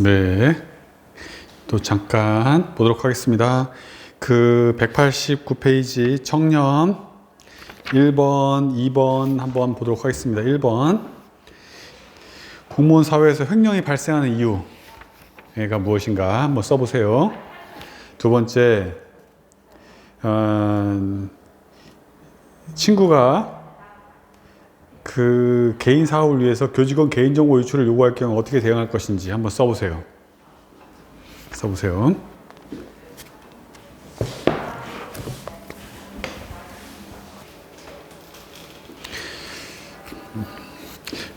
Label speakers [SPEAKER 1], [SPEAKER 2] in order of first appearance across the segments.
[SPEAKER 1] 네. 또 잠깐 보도록 하겠습니다. 그 189페이지 청년 1번, 2번 한번 보도록 하겠습니다. 1번. 공무원 사회에서 횡령이 발생하는 이유가 무엇인가 한번 써보세요. 두 번째, 어, 친구가 그 개인 사업을 위해서 교직원 개인정보 유출을 요구할 경우 어떻게 대응할 것인지 한번 써보세요. 써보세요.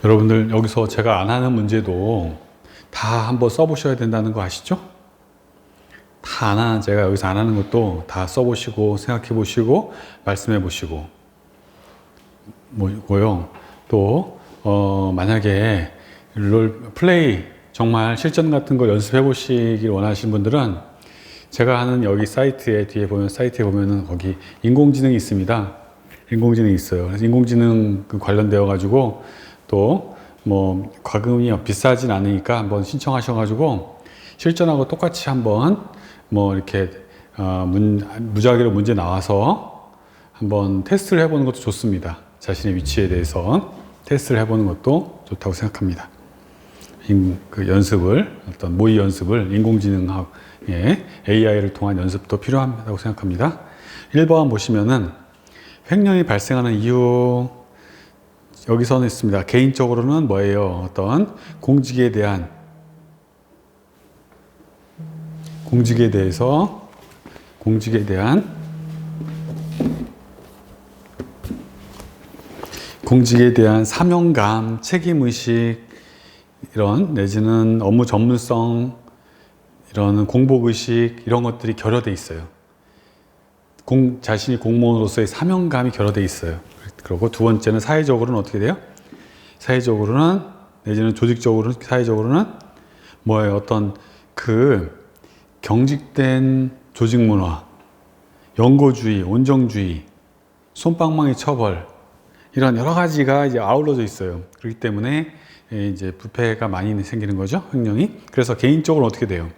[SPEAKER 1] 여러분들 여기서 제가 안 하는 문제도 다 한번 써보셔야 된다는 거 아시죠? 다 안 하는 제가 여기서 안 하는 것도 다 써보시고 생각해 보시고 말씀해 보시고 뭐고요. 또 어, 만약에 롤 플레이 정말 실전 같은 걸 연습해 보시길 원하시는 분들은 제가 하는 여기 사이트에 뒤에 보면 사이트에 보면은 거기 인공지능이 있습니다. 인공지능이 있어요. 인공지능 그 관련되어 가지고 또 뭐 과금이 비싸진 않으니까 한번 신청하셔 가지고 실전하고 똑같이 한번 뭐 이렇게 어, 문, 무작위로 문제 나와서 한번 테스트를 해보는 것도 좋습니다. 자신의 위치에 대해서 테스트를 해보는 것도 좋다고 생각합니다. 인, 그 연습을 어떤 모의 연습을 인공지능하고 예, AI를 통한 연습도 필요하다고 생각합니다. 1번 보시면은 횡령이 발생하는 이유 여기서는 있습니다. 개인적으로는 뭐예요? 어떤 공직에 대한 공직에 대해서 공직에 대한 공직에 대한 사명감, 책임의식 이런 내지는 업무 전문성 이런 공복의식 이런 것들이 결여돼 있어요. 공, 자신이 공무원으로서의 사명감이 결여돼 있어요. 그리고 두 번째는 사회적으로는 어떻게 돼요? 사회적으로는 내지는 조직적으로는 사회적으로는 뭐예요? 어떤 그 경직된 조직 문화, 연고주의, 온정주의, 솜방망이 처벌 이런 여러 가지가 이제 아울러져 있어요. 그렇기 때문에 이제 부패가 많이 생기는 거죠, 횡령이. 그래서 개인적으로 어떻게 돼요?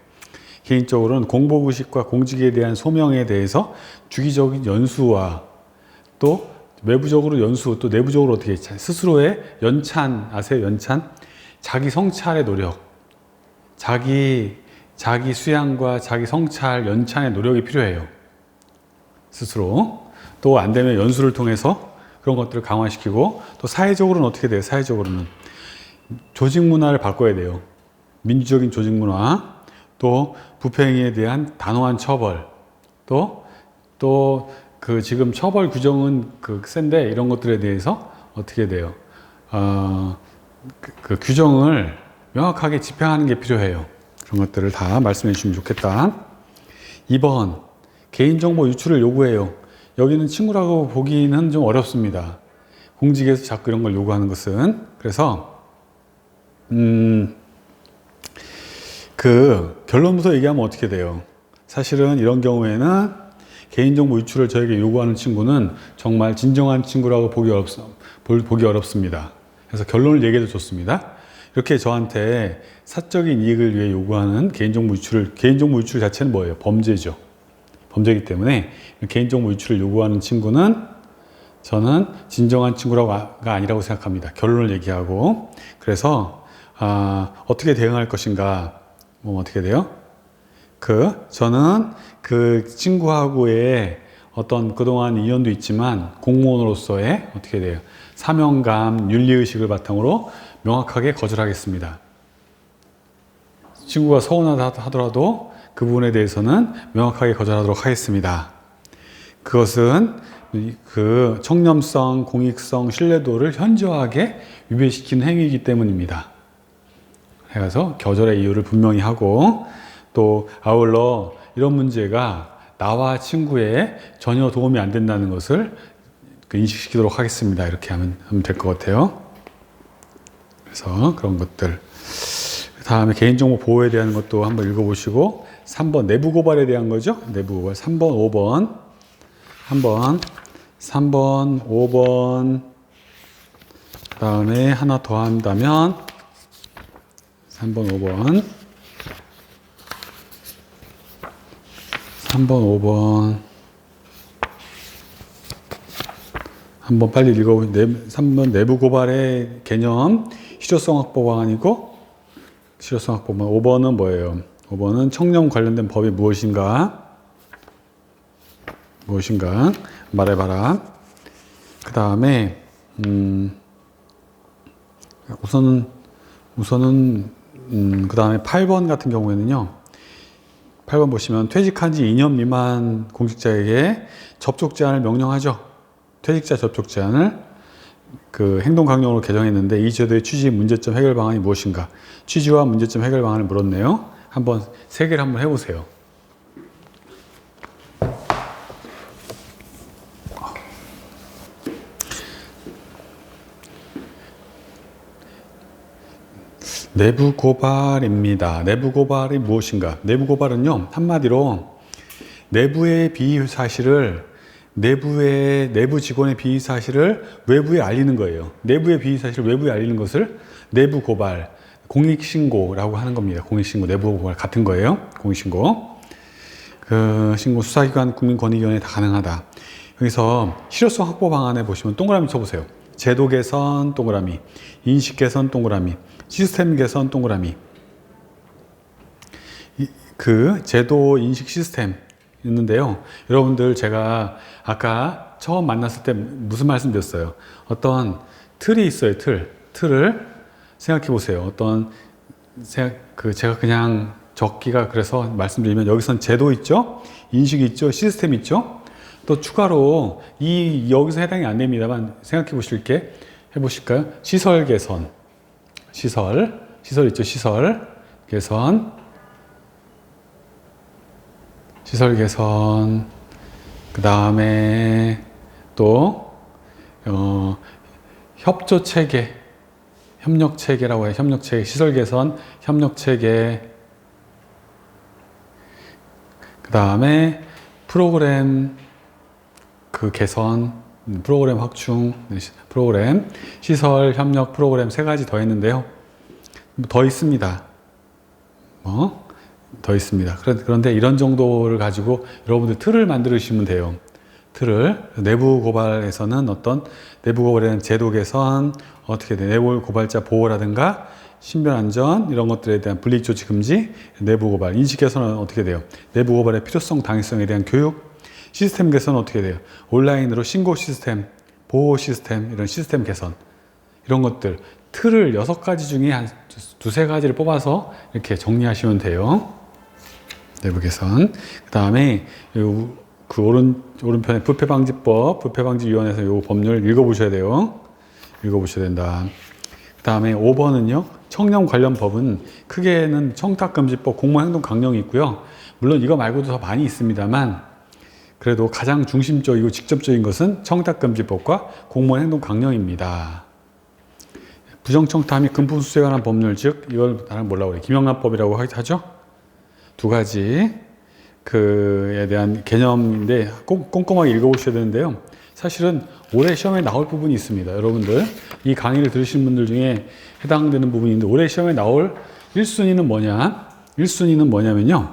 [SPEAKER 1] 개인적으로는 공복의식과 공직에 대한 소명에 대해서 주기적인 연수와 또 외부적으로 연수, 또 내부적으로 어떻게 스스로의 연찬, 아세요? 연찬? 자기 성찰의 노력, 자기, 자기 수양과 자기 성찰, 연찬의 노력이 필요해요. 스스로. 또 안 되면 연수를 통해서 그런 것들을 강화시키고 또 사회적으로는 어떻게 돼요? 사회적으로는 조직 문화를 바꿔야 돼요. 민주적인 조직 문화, 또 부패행위에 대한 단호한 처벌, 또 또 그 지금 처벌 규정은 그 센데 이런 것들에 대해서 어떻게 돼요? 어, 그, 그 규정을 명확하게 집행하는 게 필요해요. 그런 것들을 다 말씀해 주시면 좋겠다. 2번 개인정보 유출을 요구해요. 여기는 친구라고 보기는 좀 어렵습니다. 공직에서 자꾸 이런 걸 요구하는 것은 그래서 음, 그 결론부터 얘기하면 어떻게 돼요? 사실은 이런 경우에는 개인정보 유출을 저에게 요구하는 친구는 정말 진정한 친구라고 보기, 어렵, 보기 어렵습니다. 그래서 결론을 얘기해도 좋습니다. 이렇게 저한테 사적인 이익을 위해 요구하는 개인정보 유출을, 개인정보 유출 자체는 뭐예요? 범죄죠. 범죄이기 때문에 개인정보 유출을 요구하는 친구는 저는 진정한 친구가 아니라고 생각합니다. 결론을 얘기하고. 그래서, 아, 어떻게 대응할 것인가. 뭐 어떻게 돼요? 그 저는 그 친구하고의 어떤 그동안 인연도 있지만 공무원으로서의 어떻게 돼요? 사명감, 윤리의식을 바탕으로 명확하게 거절하겠습니다. 친구가 서운하다 하더라도 그 부분에 대해서는 명확하게 거절하도록 하겠습니다. 그것은 그 청렴성, 공익성, 신뢰도를 현저하게 위배시키는 행위이기 때문입니다. 해서 거절의 이유를 분명히 하고 또 아울러 이런 문제가 나와 친구에 전혀 도움이 안 된다는 것을 그 인식시키도록 하겠습니다. 이렇게 하면, 하면 될 것 같아요. 그래서 그런 것들. 다음에 개인정보 보호에 대한 것도 한번 읽어보시고 3번 내부 고발에 대한 거죠. 내부 고발 3번, 5번, 한번 3번, 5번 그 다음에 하나 더 한다면 3번, 5번 3번, 5번 한번 빨리 읽어보세요. 3번 내부 고발의 개념, 실효성 확보 방안이고 확보 방안. 5번은 뭐예요? 5번은 청렴 관련된 법이 무엇인가? 무엇인가? 말해봐라. 그 다음에, 음, 우선은, 우선은, 음, 그 다음에 8번 같은 경우에는요, 8번 보시면 퇴직한 지 2년 미만 공직자에게 접촉 제한을 명령하죠. 퇴직자 접촉 제한을 그 행동 강령으로 개정했는데 이 제도의 취지 문제점 해결 방안이 무엇인가? 취지와 문제점 해결 방안을 물었네요. 한번 세 개를 한번 해보세요. 내부 고발입니다. 내부 고발이 무엇인가? 내부 고발은요, 한마디로 내부의 비위 사실을 내부의 내부 직원의 비위 사실을 외부에 알리는 거예요. 내부의 비위 사실을 외부에 알리는 것을 내부 고발, 공익 신고라고 하는 겁니다. 공익 신고, 내부 고발 같은 거예요. 공익 신고. 그 신고 수사기관, 국민권익위원회 다 가능하다. 여기서 실효성 확보 방안에 보시면 동그라미 쳐보세요. 제도 개선 동그라미, 인식 개선 동그라미, 시스템 개선 동그라미. 이- 그 제도 인식 시스템 있는데요. 여러분들 제가 아까 처음 만났을 때 무슨 말씀 드렸어요? 어떤 틀이 있어요, 틀. 틀을 생각해 보세요. 어떤 생각, 그 제가 그냥 적기가 그래서 말씀드리면 여기선 제도 있죠? 인식 있죠? 시스템 있죠? 또 추가로 이 여기서 해당이 안 됩니다만 생각해 보실 게 해보실까요? 시설 개선. 시설, 시설 있죠, 시설, 개선, 시설 개선, 그 다음에 또, 어, 협조 체계, 협력 체계라고 해요. 협력 체계, 시설 개선, 협력 체계, 그 다음에 프로그램 그 개선, 음, 프로그램 확충, 네, 시- 프로그램, 시설, 협력 프로그램 세 가지 더 했는데요. 더 있습니다. 뭐? 더 있습니다. 그런- 그런데 이런 정도를 가지고 여러분들 틀을 만들으시면 돼요. 틀을. 내부 고발에서는 어떤 내부 고발에는 제도 개선, 어떻게 돼? 내부 고발자 보호라든가 신변 안전 이런 것들에 대한 불이익 조치 금지, 내부 고발, 인식 개선은 어떻게 돼요? 내부 고발의 필요성, 당위성에 대한 교육, 시스템 개선은 어떻게 돼요? 온라인으로 신고 시스템, 보호 시스템, 이런 시스템 개선. 이런 것들. 틀을 여섯 가지 중에 한 두세 가지를 뽑아서 이렇게 정리하시면 돼요. 내부 개선. 그 다음에 그 오른, 오른편에 부패 방지법, 부패 방지 위원회에서 요 법률 읽어 보셔야 돼요. 읽어 보셔야 된다. 그 다음에 5번은요, 청렴 관련 법은 크게는 청탁금지법, 공무원행동 강령이 있고요. 물론 이거 말고도 더 많이 있습니다만, 그래도 가장 중심적이고 직접적인 것은 청탁금지법과 공무원행동 강령입니다. 부정청탁 및 금품 수수에 관한 법률, 즉 이걸 나랑 뭐라고 그래? 김영란법이라고 하- 하죠? 두 가지 그에 대한 개념인데 꼼- 꼼꼼하게 읽어보셔야 되는데요. 사실은 올해 시험에 나올 부분이 있습니다. 여러분들 이 강의를 들으신 분들 중에 해당되는 부분인데 올해 시험에 나올 1순위는 뭐냐? 1순위는 뭐냐면요.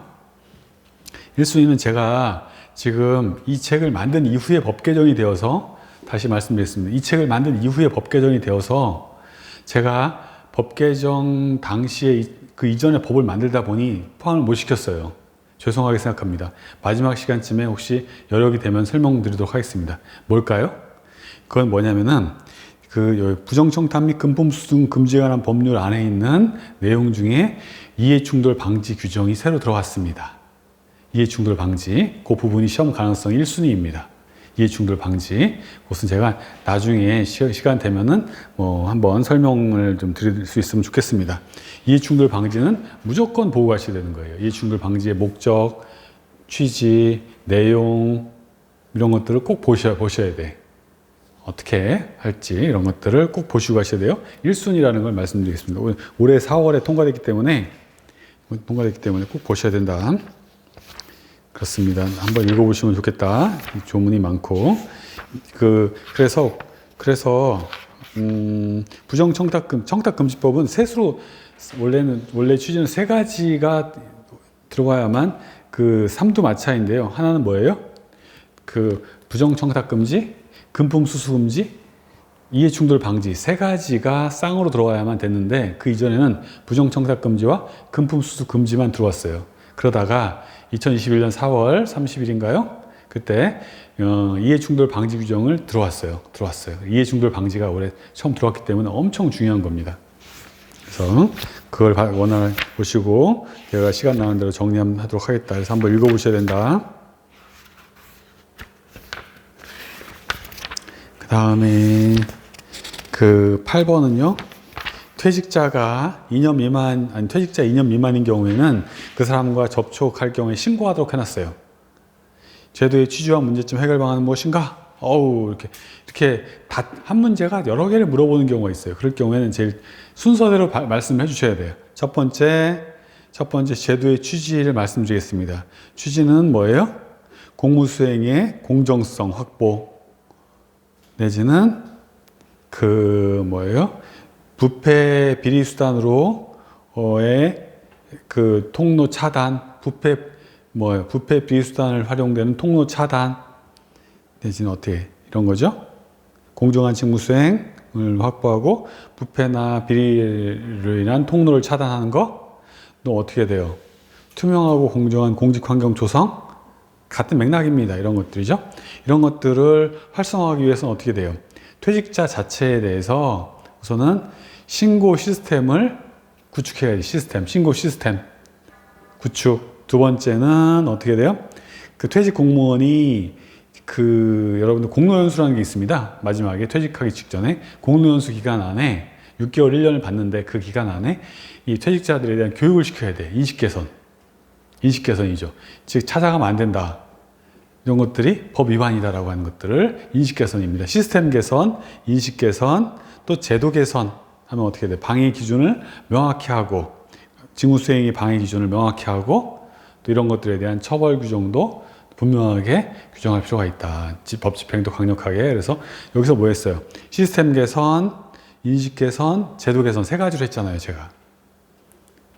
[SPEAKER 1] 1순위는 제가 지금 이 책을 만든 이후에 법 개정이 되어서 다시 말씀드리겠습니다. 이 책을 만든 이후에 법 개정이 되어서 제가 법 개정 당시에 이- 그 이전에 법을 만들다 보니 포함을 못 시켰어요. 죄송하게 생각합니다. 마지막 시간쯤에 혹시 여력이 되면 설명드리도록 하겠습니다. 뭘까요? 그건 뭐냐면은 그 부정청탁 및 금품수수 금지에 관한 법률 안에 있는 내용 중에 이해충돌 방지 규정이 새로 들어갔습니다. 이해충돌 방지, 그 부분이 시험 가능성 1순위입니다. 이해충돌 방지, 그것은 제가 나중에 시, 시간 되면은 뭐 한번 설명을 좀 드릴 수 있으면 좋겠습니다. 이해충돌 방지는 무조건 보고 가셔야 되는 거예요. 이해충돌 방지의 목적, 취지, 내용, 이런 것들을 꼭 보셔야, 보셔야 돼. 어떻게 할지 이런 것들을 꼭 보시고 가셔야 돼요. 1순위라는 걸 말씀드리겠습니다. 올- 올해 4월에 통과됐기 때문에 통과됐기 때문에 꼭 보셔야 된다. 그렇습니다. 한번 읽어보시면 좋겠다. 이 조문이 많고 그 그래서 그래서 음, 부정 청탁금 청탁 금지법은 셋으로 원래는 원래 취지는 세 가지가 들어가야만 그 삼두 마차인데요. 하나는 뭐예요? 그 부정 청탁 금지, 금품 수수 금지, 이해 충돌 방지 세 가지가 쌍으로 들어와야만 됐는데 그 이전에는 부정 청탁 금지와 금품 수수 금지만 들어왔어요. 그러다가 2021년 4월 30일인가요? 그때 어, 이해충돌 방지 규정을 들어왔어요. 들어왔어요. 이해충돌 방지가 올해 처음 들어왔기 때문에 엄청 중요한 겁니다. 그래서 그걸 봐- 원활 보시고 제가 시간 나는 대로 정리하도록 하겠다. 그래서 한번 읽어보셔야 된다. 그 다음에 그 8번은요. 퇴직자가 2년 미만, 아니 퇴직자 2년 미만인 경우에는 그 사람과 접촉할 경우에 신고하도록 해놨어요. 제도의 취지와 문제점 해결 방안은 무엇인가? 어우, 이렇게, 이렇게 다, 한 문제가 여러 개를 물어보는 경우가 있어요. 그럴 경우에는 제일 순서대로 바- 말씀해 주셔야 돼요. 첫 번째, 첫 번째 제도의 취지를 말씀드리겠습니다. 취지는 뭐예요? 공무 수행의 공정성 확보, 내지는 그 뭐예요? 부패 비리 수단으로의 그 통로 차단, 부패 뭐예요? 부패 비리 수단을 활용되는 통로 차단 내지는 어떻게 이런 거죠? 공정한 직무 수행을 확보하고 부패나 비리로 인한 통로를 차단하는 거 또 어떻게 돼요? 투명하고 공정한 공직 환경 조성 같은 맥락입니다. 이런 것들이죠. 이런 것들을 활성화하기 위해서는 어떻게 돼요? 퇴직자 자체에 대해서 우선은 신고 시스템을 구축해야지. 시스템, 신고 시스템 구축. 두 번째는 어떻게 돼요? 그 퇴직 공무원이 그 여러분들 공로연수라는 게 있습니다. 마지막에 퇴직하기 직전에 공로연수 기간 안에 6개월, 1년을 받는데 그 기간 안에 이 퇴직자들에 대한 교육을 시켜야 돼. 인식 개선. 인식 개선이죠. 즉 찾아가면 안 된다. 이런 것들이 법 위반이다라고 하는 것들을 인식 개선입니다. 시스템 개선, 인식 개선, 또 제도 개선 하면 어떻게 돼? 방해 기준을 명확히 하고 직무 수행의 방해 기준을 명확히 하고 또 이런 것들에 대한 처벌 규정도 분명하게 규정할 필요가 있다. 지- 법 집행도 강력하게. 그래서 여기서 뭐 했어요? 시스템 개선, 인식 개선, 제도 개선 세 가지로 했잖아요, 제가.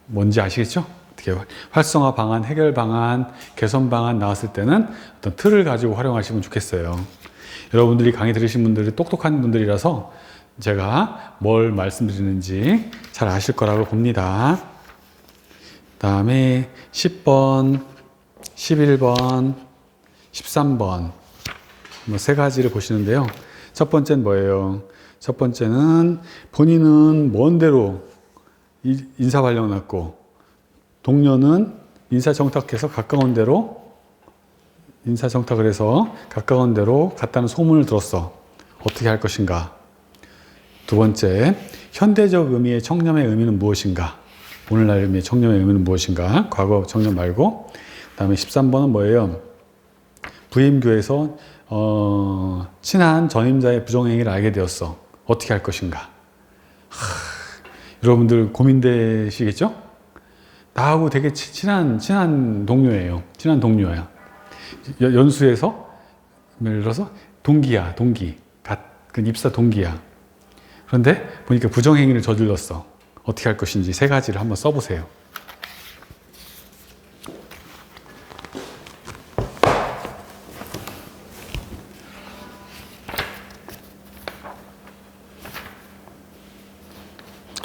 [SPEAKER 1] 뭔지 아시겠죠? 어떻게 활성화 방안, 해결 방안, 개선 방안 나왔을 때는 어떤 틀을 가지고 활용하시면 좋겠어요. 여러분들이 강의 들으신 분들이 똑똑한 분들이라서 제가 뭘 말씀드리는지 잘 아실 거라고 봅니다. 다음에 10번, 11번, 13번 뭐 세 가지를 보시는데요. 첫 번째는 뭐예요? 첫 번째는 본인은 먼 데로 이- 인사 발령 났고 동료는 인사 정탁해서 가까운 데로 인사 정탁을 해서 가까운 데로 갔다는 소문을 들었어. 어떻게 할 것인가? 두 번째, 현대적 의미의 청렴의 의미는 무엇인가? 오늘날 의미의 청렴의 의미는 무엇인가? 과거 청렴 말고. 그 다음에 13번은 뭐예요? 부임교에서 어, 친한 전임자의 부정행위를 알게 되었어. 어떻게 할 것인가? 여러분들 고민되시겠죠? 나하고 되게 치- 친한 친한 동료예요. 친한 동료야. 여- 연수에서 예를 들어서 동기야, 동기. 같, 그 입사 동기야. 그런데 보니까 부정행위를 저질렀어. 어떻게 할 것인지 세 가지를 한번 써보세요.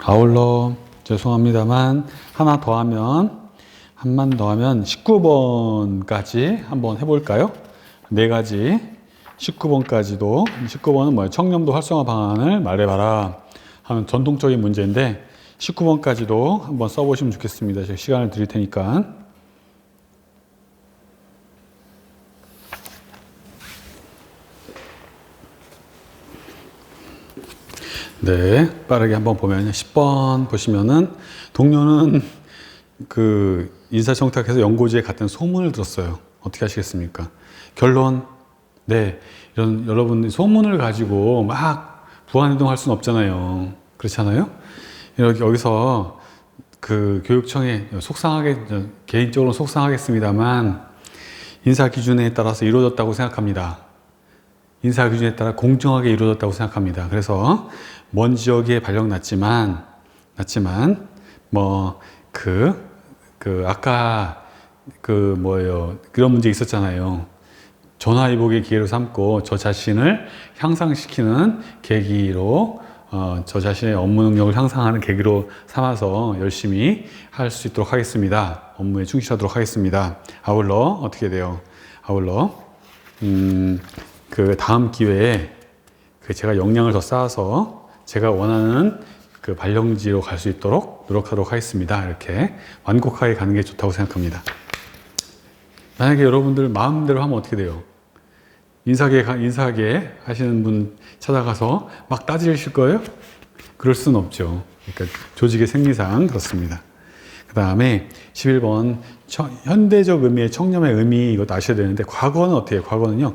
[SPEAKER 1] 아울러 죄송합니다만 하나 더 하면 한만 더 하면 19번까지 한번 해볼까요? 네 가지 19번까지도 19번은 뭐예요? 청렴도 활성화 방안을 말해봐라 하는 전통적인 문제인데 19번까지도 한번 써보시면 좋겠습니다. 제가 시간을 드릴 테니까 네, 빠르게 한번 보면 10번 보시면은 동료는 그 인사청탁해서 연고지에 갔다는 소문을 들었어요. 어떻게 하시겠습니까? 결론, 네, 이런 여러분 소문을 가지고 막 부안이동할 수는 없잖아요. 그렇잖아요. 이렇게 여기서 그 교육청에 속상하게 개인적으로 속상하겠습니다만 인사 기준에 따라서 이루어졌다고 생각합니다. 인사 기준에 따라 공정하게 이루어졌다고 생각합니다. 그래서 먼 지역에 발령 났지만 났지만 뭐그그 아까 그 뭐예요 그런 문제 있었잖아요. 전화위복의 기회로 삼고 저 자신을 향상시키는 계기로 어, 저 자신의 업무 능력을 향상하는 계기로 삼아서 열심히 할 수 있도록 하겠습니다. 업무에 충실하도록 하겠습니다. 아울러 어떻게 돼요? 아울러 음, 그 다음 기회에 그 제가 역량을 더 쌓아서 제가 원하는 그 발령지로 갈 수 있도록 노력하도록 하겠습니다. 이렇게 완곡하게 가는 게 좋다고 생각합니다. 만약에 여러분들 마음대로 하면 어떻게 돼요? 인사계, 가- 인사계 하시는 분 찾아가서 막 따지실 거예요? 그럴 수는 없죠. 그러니까 조직의 생리상 그렇습니다. 그 다음에 11번 청- 현대적 의미의 청렴의 의미 이것도 아셔야 되는데 과거는 해요? 과거는요.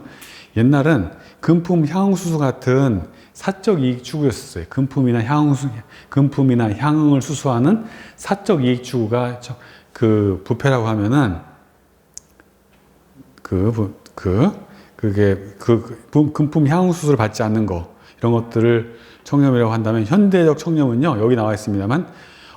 [SPEAKER 1] 옛날은 금품 향수수 같은 사적 이익 추구였었어요. 금품이나 향수, 금품이나 향응을 수수하는 사적 이익 추구가 저- 그 부패라고 하면은 그, 부- 그, 그게, 그, 그 금품 향수수를 받지 않는 거, 이런 것들을 청렴이라고 한다면, 현대적 청렴은요, 여기 나와 있습니다만,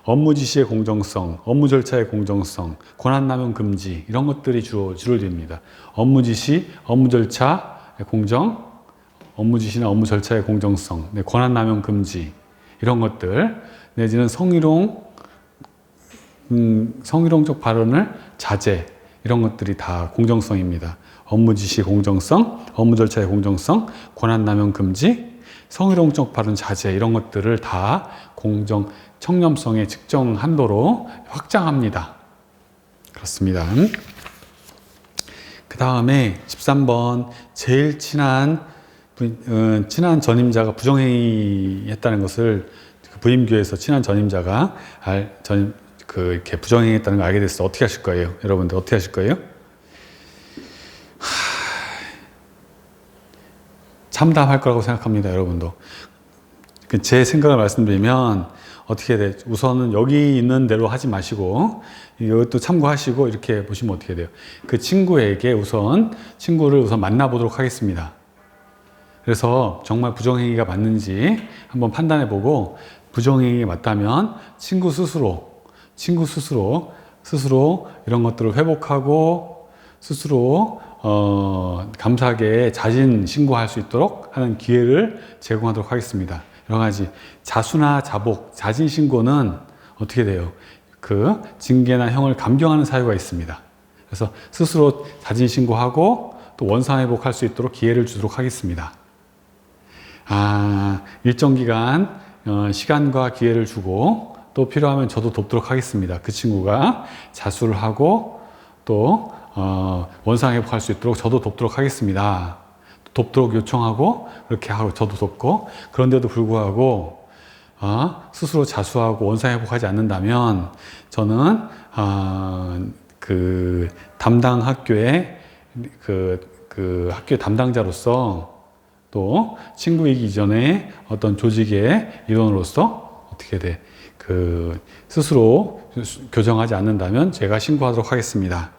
[SPEAKER 1] 업무 지시의 공정성, 업무 절차의 공정성, 권한 남용 금지, 이런 것들이 주로, 주로 됩니다. 업무 지시, 업무 절차의 공정, 업무 지시나 업무 절차의 공정성, 네, 권한 남용 금지, 이런 것들, 내지는 성희롱, 음, 성희롱적 발언을 자제 이런 것들이 다 공정성입니다. 업무 지시 공정성, 업무 절차의 공정성, 권한 남용 금지, 성희롱적 발언 자제 이런 것들을 다 공정 청렴성의 측정 한도로 확장합니다. 그렇습니다. 그 다음에 13번 제일 친한 부- 어, 친한 전임자가 부정행위했다는 것을 그 부임교에서 친한 전임자가 알, 전, 그 이렇게 부정행위했다는 걸 알게 됐어 어떻게 하실 거예요, 여러분들 어떻게 하실 거예요? 참담할 거라고 생각합니다, 여러분도. 그제 생각을 말씀드리면 어떻게 돼? 우선은 여기 있는 대로 하지 마시고 이것도 참고하시고 이렇게 보시면 어떻게 돼요? 그 친구에게 우선 친구를 우선 만나보도록 하겠습니다. 그래서 정말 부정행위가 맞는지 한번 판단해 보고 부정행위가 맞다면 친구 스스로 친구 스스로 스스로 이런 것들을 회복하고 스스로 어, 감사하게 자진 신고할 수 있도록 하는 기회를 제공하도록 하겠습니다. 여러 가지 자수나 자복, 자진 신고는 어떻게 돼요? 그 징계나 형을 감경하는 사유가 있습니다. 그래서 스스로 자진 신고하고 또 원상 회복할 수 있도록 기회를 주도록 하겠습니다. 아, 일정 기간 어, 시간과 기회를 주고 또 필요하면 저도 돕도록 하겠습니다. 그 친구가 자수를 하고 또 어, 원상 회복할 수 있도록 저도 돕도록 하겠습니다. 돕도록 요청하고 그렇게 하고 저도 돕고 그런데도 불구하고 아, 스스로 자수하고 원상 회복하지 않는다면 저는 아, 그 담당 학교의 그, 그 학교 담당자로서 또 친구이기 이전에 어떤 조직의 일원으로서 어떻게 돼? 그 스스로 교정하지 않는다면 제가 신고하도록 하겠습니다.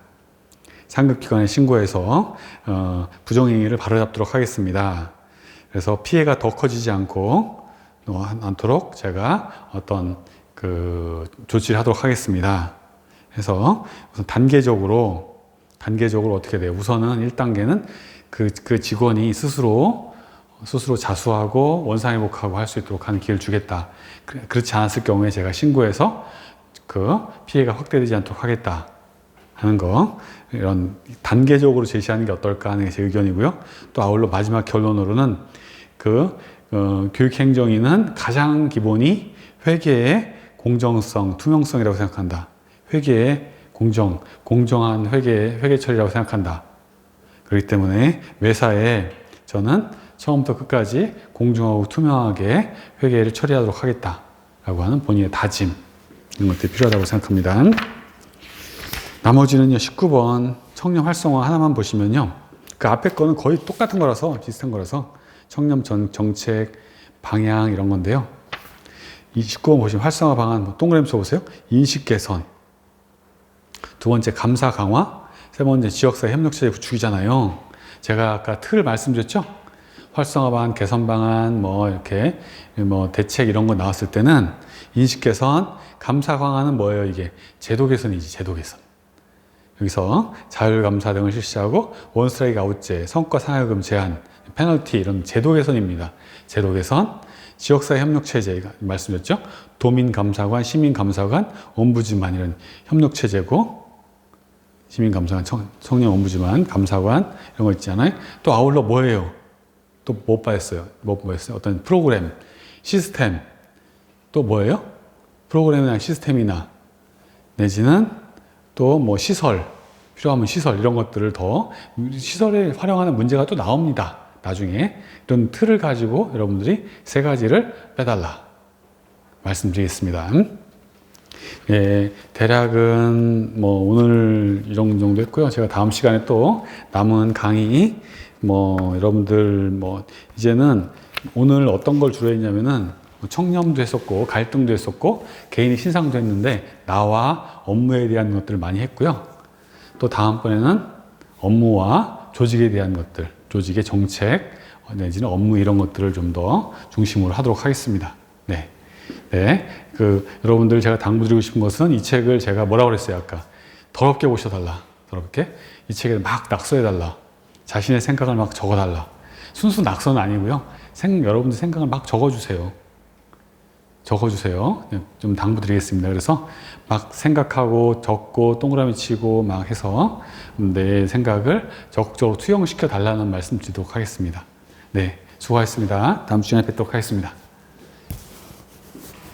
[SPEAKER 1] 상급기관에 신고해서 어, 부정행위를 바로잡도록 하겠습니다. 그래서 피해가 더 커지지 않고 또 않도록 제가 어떤 그 조치를 하도록 하겠습니다. 그래서 우선 단계적으로 단계적으로 어떻게 돼요? 우선은 1단계는 그, 그 직원이 스스로 스스로 자수하고 원상회복하고 할 수 있도록 하는 기회를 주겠다. 그- 그렇지 않았을 경우에 제가 신고해서 그 피해가 확대되지 않도록 하겠다. 하는 거 이런 단계적으로 제시하는 게 어떨까 하는 게 제 의견이고요. 또 아울러 마지막 결론으로는 그 어, 교육행정위는 가장 기본이 회계의 공정성, 투명성이라고 생각한다. 회계의 공정, 공정한 회계 회계 처리라고 생각한다. 그렇기 때문에 매사에 저는 처음부터 끝까지 공정하고 투명하게 회계를 처리하도록 하겠다라고 하는 본인의 다짐 이런 것들이 필요하다고 생각합니다. 나머지는요, 19번 청렴 활성화 하나만 보시면요. 그 앞에 거는 거의 똑같은 거라서, 비슷한 거라서 청렴 전, 정책, 방향 이런 건데요. 이 19번 보시면 활성화 방안, 뭐 동그라미 써보세요. 인식 개선. 두 번째 감사 강화. 세 번째 지역사회 협력체제 구축이잖아요. 제가 아까 틀을 말씀드렸죠? 활성화 방안, 개선 방안, 뭐 이렇게 뭐 대책 이런 거 나왔을 때는 인식 개선, 감사 강화는 뭐예요? 이게 제도 개선이지, 제도 개선. 여기서 자율감사 등을 실시하고 원스트라이크 아웃제, 성과 상여금 제한, 페널티 이런 제도 개선입니다. 제도 개선, 지역사회 협력 체제가 말씀드렸죠. 도민감사관, 시민감사관, ombudsman 이런 협력 체제고 시민감사관, 청, 청년 ombudsman, 감사관 이런 거 있잖아요. 또 아울러 뭐예요? 또 못 봤어요. 못 봤어요. 어떤 프로그램, 시스템 또 뭐예요? 프로그램이나 시스템이나 내지는 또 뭐 시설 필요하면 시설 이런 것들을 더 시설에 활용하는 문제가 또 나옵니다. 나중에 이런 틀을 가지고 여러분들이 세 가지를 빼달라 말씀드리겠습니다. 예, 대략은 뭐 오늘 이런 정도 했고요. 제가 다음 시간에 또 남은 강의 뭐 여러분들 뭐 이제는 오늘 어떤 걸 주로 했냐면은 뭐 청렴도 했었고 갈등도 했었고 개인의 신상도 했는데 나와 업무에 대한 것들을 많이 했고요. 또 다음번에는 업무와 조직에 대한 것들, 조직의 정책 내지는 업무 이런 것들을 좀 더 중심으로 하도록 하겠습니다. 네. 네. 그 여러분들 제가 당부드리고 싶은 것은 이 책을 제가 뭐라고 그랬어요, 아까? 더럽게 보셔 달라. 더럽게. 이 책에 막 낙서해 달라. 자신의 생각을 막 적어 달라. 순수 낙서는 아니고요. 생, 여러분들 생각을 막 적어 주세요. 적어주세요. 네, 좀 당부드리겠습니다. 그래서 막 생각하고 적고 동그라미 치고 막 해서 내 생각을 적극적으로 투영시켜 달라는 말씀 드리도록 하겠습니다. 네, 수고하셨습니다. 다음 시간에 뵙도록 하겠습니다.